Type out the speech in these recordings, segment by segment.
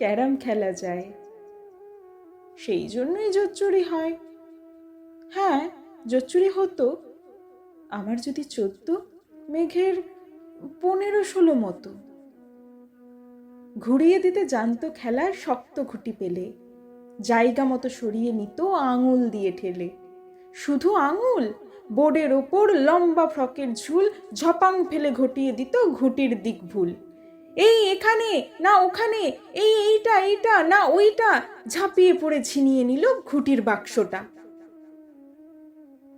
Carrom খেলা যায়। সেই জন্যই জোচ্চুরি হয়। হ্যাঁ জোচ্চুরি হতো। আমার যদি চোদ্দ, মেঘের পনেরো, ষোলো মতো। ঘুরিয়ে দিতে জানতো খেলার শক্ত খুঁটি পেলে। জায়গা মতো সরিয়ে নিত আঙুল দিয়ে ঠেলে। শুধু আঙুল, বোর্ডের ওপর লম্বা ফ্রকের ঝুল ঝপাং ফেলে ঘটিয়ে দিত ঘুটির দিক ভুল এই এখানে, না ওখানে, এই এইটা এইটা, না ওইটা, ঝাঁপিয়ে পড়ে ছিনিয়ে নিল ঘুটির বাক্সটা।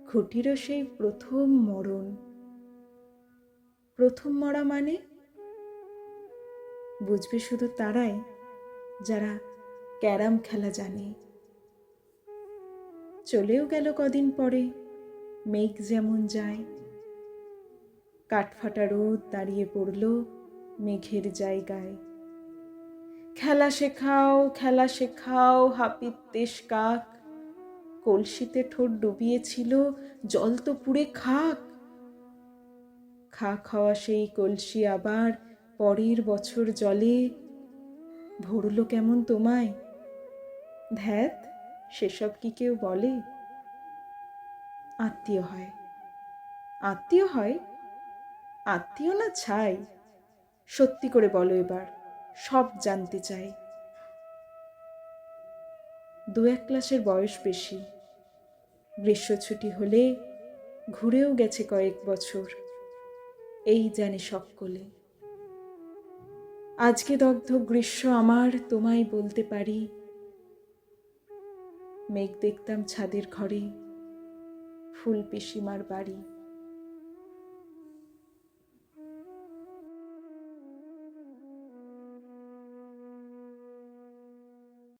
ঘুটিরও সেই প্রথম মরণ। প্রথম মরা মানে? বুঝবে শুধু তারাই, যারা ক্যারাম খেলা জানে। চলেও গেল কদিন পরে, মেঘ যেমন যায়। কাঠফাটা রোদ দাঁড়িয়ে পড়ল মেঘের জায়গায়। খেলা শেখাও খেলা শেখাও হাপিত দেশ কাক। কলসিতে ঠোঁট ডুবিয়েছিল, জল তো পুড়ে খাক। খা খাওয়া সেই কলসি আবার পরের বছর জলে। ভরল কেমন তোমায়? ধ্যাত, সেসব কি কেউ বলে? আত্মীয় হয়। আত্মীয় হয়? আত্মীয় না ছাই? সত্যি করে বলো এবার, সব জানতে চাই। দু এক ক্লাসের বয়স বেশি। গ্রীষ্ম ছুটি হলে ঘুরেও গেছে কয়েক বছর। এই জানে সকলে। আজকে দগ্ধ গ্রীষ্ম আমার, তোমায় বলতে পারি। মেঘ দেখতাম ছাদের ঘরে, ফুল পিসিমার বাড়ি।